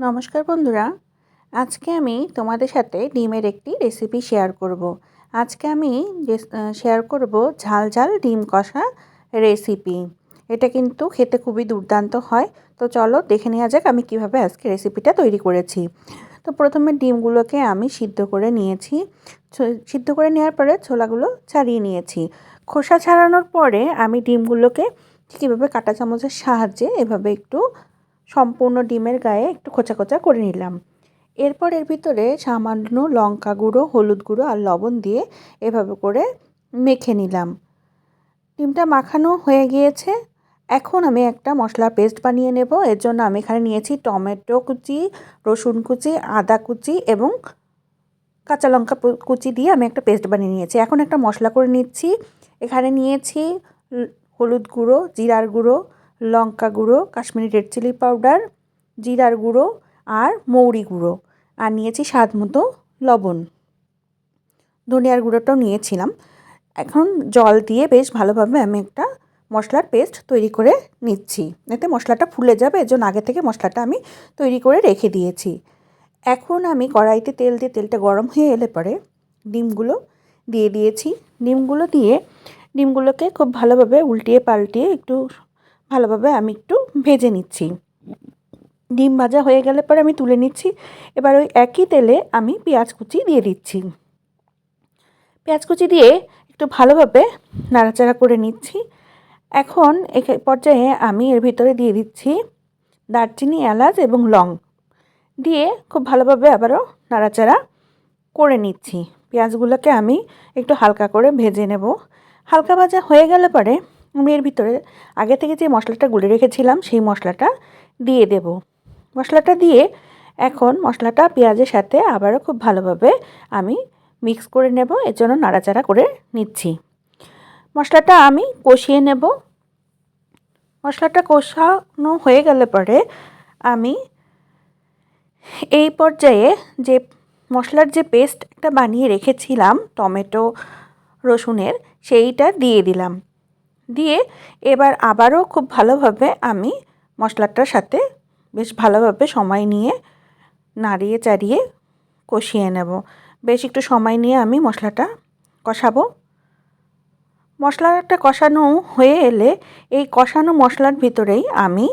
নমস্কার বন্ধুরা। আজকে আমি তোমাদের সাথে ডিমের একটি রেসিপি শেয়ার করব। আজকে আমি শেয়ার করব ঝাল ঝাল ডিম কষা রেসিপি এটা কিন্তু খেতে খুবই দুর্দান্ত হয়। তো চলো দেখে নেওয়া যাক আমি কীভাবে আজকে রেসিপিটা তৈরি করেছি। তো প্রথমে ডিমগুলোকে আমি সিদ্ধ করে নিয়েছি। সিদ্ধ করে নেওয়ার পরে ছোলাগুলো ছাড়িয়ে নিয়েছি। খোসা ছাড়ানোর পরে আমি ডিমগুলোকে কীভাবে কাঁটা চামচের সাহায্যে এভাবে একটু সম্পূর্ণ ডিমের গায়ে একটু খোঁচা খোঁচা করে নিলাম। এরপর এর ভিতরে সামান্য লঙ্কা গুঁড়ো, হলুদ গুঁড়ো আর লবণ দিয়ে এভাবে করে মেখে নিলাম। ডিমটা মাখানো হয়ে গিয়েছে। এখন আমি একটা মশলা পেস্ট বানিয়ে নেব। এর জন্য আমি এখানে নিয়েছি টমেটো কুচি, রসুন কুচি, আদা কুচি এবং কাঁচা লঙ্কা কুচি দিয়ে আমি একটা পেস্ট বানিয়ে নিয়েছি। এখন একটা মশলা করে নিচ্ছি। এখানে নিয়েছি হলুদ গুঁড়ো, জিরার গুঁড়ো লঙ্কা গুঁড়ো, কাশ্মীরি রেড চিলি পাউডার জিরার গুঁড়ো আর মৌরি গুঁড়ো। আর নিয়েছি স্বাদ মতো লবণ। ধনিয়ার গুঁড়োটাও নিয়েছিলাম। এখন জল দিয়ে বেশ ভালোভাবে আমি একটা মশলার পেস্ট তৈরি করে নিচ্ছি। এতে মশলাটা ফুলে যাবে এর জন্য আগে থেকে মশলাটা আমি তৈরি করে রেখে দিয়েছি। এখন আমি কড়াইতে তেল দিয়ে তেলটা গরম হয়ে এলে পরে ডিমগুলো দিয়ে দিয়েছি। ডিমগুলো দিয়ে, ডিমগুলোকে খুব ভালোভাবে উল্টিয়ে পাল্টিয়ে একটু ভালোভাবে আমি একটু ভেজে নিচ্ছি। ডিম ভাজা হয়ে গেলে পরে আমি তুলে নিচ্ছি। এবার ওই একই তেলে আমি পেঁয়াজ কুচি দিয়ে দিচ্ছি। পেঁয়াজ কুচি দিয়ে একটু ভালোভাবে নাড়াচাড়া করে নিচ্ছি। এখন এ পর্যায়ে আমি এর ভিতরে দিয়ে দিচ্ছি দারচিনি, এলাচ এবং লং দিয়ে খুব ভালোভাবে আবারও নাড়াচাড়া করে নিচ্ছি। পেঁয়াজগুলোকে আমি একটু হালকা করে ভেজে নেব। হালকা ভাজা হয়ে গেলে পরে আমি এর ভিতরে আগে থেকে যে মশলাটা গুলে রেখেছিলাম, সেই মশলাটা দিয়ে দেব। মশলাটা দিয়ে এখন মশলাটা পেঁয়াজের সাথে আবারও খুব ভালোভাবে আমি মিক্স করে নেব, এর জন্য নাড়াচাড়া করে নিচ্ছি। মশলাটা আমি কষিয়ে নেব। মশলাটা কষানো হয়ে গেলে পরে আমি এই পর্যায়ে যে মশলার যে পেস্ট একটা বানিয়ে রেখেছিলাম, টমেটো, রসুনের, সেইটা দিয়ে দিলাম। দিয়ে এবার আবারও খুব ভালোভাবে আমি মশলাটার সাথে বেশ ভালোভাবে সময় নিয়ে নাড়িয়ে চাড়িয়ে কষিয়ে নেব। বেশ একটু সময় নিয়ে আমি মশলাটা কষাবো। মশলাটা কষানো হয়ে এলে এই কষানো মশলার ভিতরেই আমি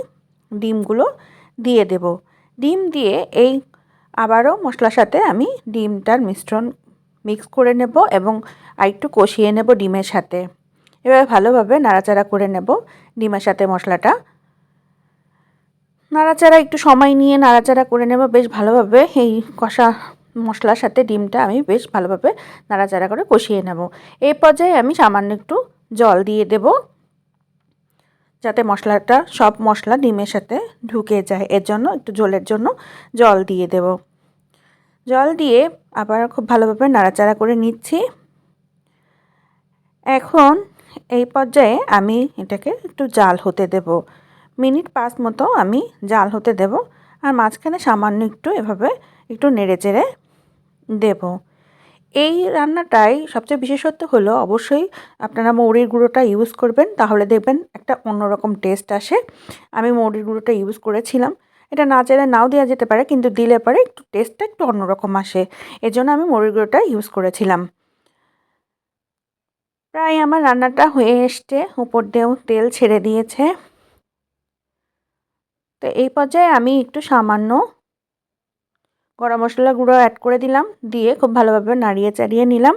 ডিমগুলো দিয়ে দেব। ডিম দিয়ে এই আবারও মশলার সাথে আমি ডিমটার মিশ্রণ মিক্স করে নেব এবং আরেকটু কষিয়ে নেব ডিমের সাথে। এবার ভালোভাবে নাড়াচাড়া করে নেব ডিমের সাথে মশলাটা। নাড়াচাড়া, একটু সময় নিয়ে নাড়াচাড়া করে নেব। বেশ ভালোভাবে এই কষা মশলার সাথে ডিমটা আমি বেশ ভালোভাবে নাড়াচাড়া করে কষিয়ে নেব। এই পর্যায়ে আমি সামান্য একটু জল দিয়ে দেব যাতে মশলাটা, সব মশলা ডিমের সাথে ঢুকে যায়। এর জন্য, একটু জলের জন্য জল দিয়ে দেব। জল দিয়ে আবার খুব ভালোভাবে নাড়াচাড়া করে নিচ্ছি। এখন এই পর্যায়ে আমি এটাকে একটু জাল হতে দেব। মিনিট পাঁচ মতো আমি জাল হতে দেব আর মাঝখানে সামান্য একটু এভাবে একটু নেড়ে চেড়ে দেব। এই রান্নাটাই সবচেয়ে বিশেষত্ব হলো অবশ্যই আপনারা মৌরির গুঁড়োটা ইউজ করবেন, তাহলে দেখবেন একটা অন্যরকম টেস্ট আসে। আমি মৌরির গুঁড়োটা ইউজ করেছিলাম। এটা না চাইলে নাও দেওয়া যেতে পারে, কিন্তু দিলে পরে একটু টেস্টটা একটু অন্যরকম আসে। এজন্য আমি মৌরির গুঁড়োটা ইউজ করেছিলাম। প্রায় আমার রান্নাটা হয়ে এসছে। উপর দিয়েও তেল ছেড়ে দিয়েছে। তো এই পর্যায়ে আমি একটু সামান্য গরম মশলা গুঁড়ো অ্যাড করে দিলাম, দিয়ে খুব ভালোভাবে নাড়িয়ে চাড়িয়ে নিলাম।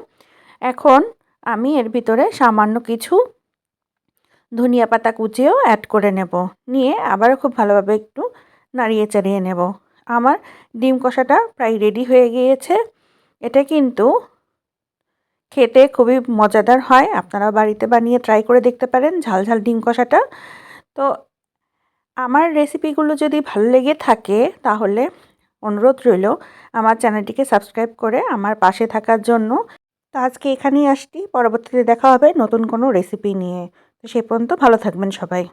এখন আমি এর ভিতরে সামান্য কিছু ধনিয়া পাতা কুচিও অ্যাড করে নেব। নিয়ে আবারও খুব ভালোভাবে একটু নাড়িয়ে চাড়িয়ে নেব। আমার ডিম কষাটা প্রায় রেডি হয়ে গিয়েছে। এটা কিন্তু খেতে খুবই মজাদার হয়। আপনারা বাড়িতে বানিয়ে ট্রাই করে দেখতে পারেন ঝাল ঝাল ডিম কষাটা। তো আমার রেসিপিগুলো যদি ভালো লেগে থাকে তাহলে অনুরোধ রইল আমার চ্যানেলটিকে সাবস্ক্রাইব করে আমার পাশে থাকার জন্য। তো আজকে এখানেই আসছি, পরবর্তীতে দেখা হবে নতুন কোনো রেসিপি নিয়ে। তো সে পর্যন্ত ভালো থাকবেন সবাই।